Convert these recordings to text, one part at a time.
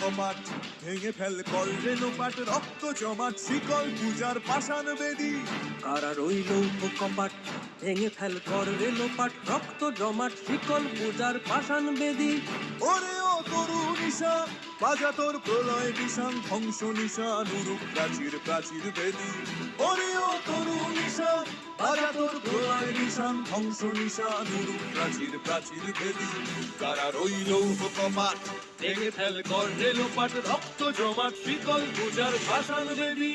কপাট ভেঙে fail call রেলোপাট রক্ত জমাট, শিকল পূজার পাষাণ বেদী। কারা রইল কপাট ভেঙে ফেল কর রেলোপাট রক্ত জমাট, শিকল পূজার পাষাণ বেদী। ওরে ও তরু নিশান, বাজা তোর প্রলয় নিশান, ধ্বংস নিশান, উরুক প্রাচীর প্রাচীর বেদী। ওরে বাজা তোর প্রলয় নিশান ধ্বংস নিশান উরুক প্রাচীর প্রাচীর ভেদি। কারা রইল কপাট দেখে ফেল কর রেলোপাট রক্ত জমাট শীতল পূজার পাষাণ বেদী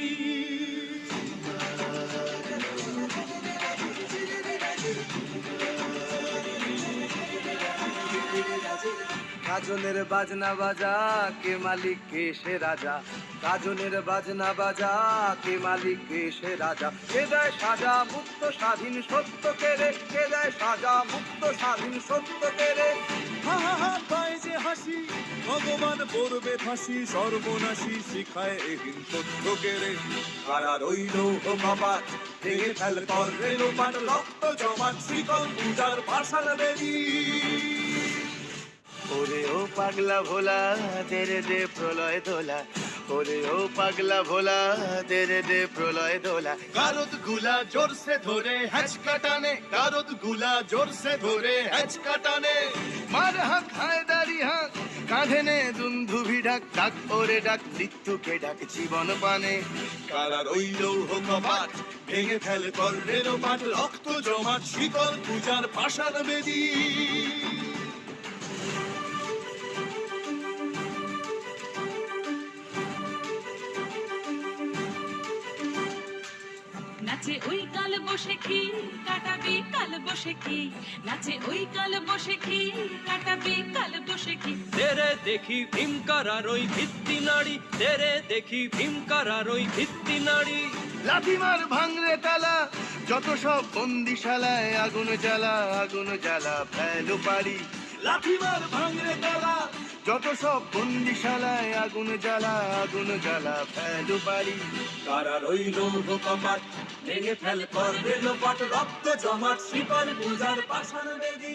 গাজনের বাজনা বাজা, কে মালিক, কে সে রাজা? গাজনের বাজনা বাজা, কে মালিক, কে সে রাজা? কে দেয় সাজা মুক্ত স্বাধীন সত্য কেড়ে কে দেয় সাজা মুক্ত স্বাধীন সত্য কেড়ে হা হা হা যে হাসি, ভগবান পড়বে ফাঁসি, সর্বনাশী শিখায় এহীন তথ্য কেড়ে কারা রইল কপাট ভেঙে ফেল কর রেলোপাট রক্ত জমাট, শ্রীকল পূজার ভাষার ও পাগলা ভোলা তেরে দে প্রলয় দোলা ওরে ও পাগলা ভোলা তেরে দে প্রলয় দোলা কারতগুলা জোরসে ধরে হ্যাচকা টানে কারতগুলা জোরসে ধরে হ্যাচকা টানে। মার হাক হায়দারি হাক, কাঁধে নে দুন্ধুভি ডাক ডাক ওরে ডাক মৃত্যুকে ডাক জীবন পানে। কারা রইল ও কপাট ভেঙে ফেল কর রেলোপাট রক্ত জমাট শীতল পূজার ভাষার বেদী। নাচে ওই কাল বসে কি? কাটাবি কাল বসে কি? নাচে ওই কাল বসে কি? কাটাবি কাল বসে কি? তেরে দেখি ভীমকারার ওই ভিত্তি নাড়ি। তেরে দেখি ভীমকারার ওই ভিত্তি নাড়ি। লাথিমার ভাঙরে তালা যত সব বন্দিশালায় আগুন জ্বালা আগুন জ্বালা ফেলো পারি লাথিমার ভাঙরে তালা যত সব বন্দিশালায় আগুন জ্বালা আগুন জ্বালা, ফেলো বাড়ি। কারা রইল কপাট ভেঙে ফেল কর রেলোপাট রক্ত জমাট, শিকল পূজার পাষাণ বেদী।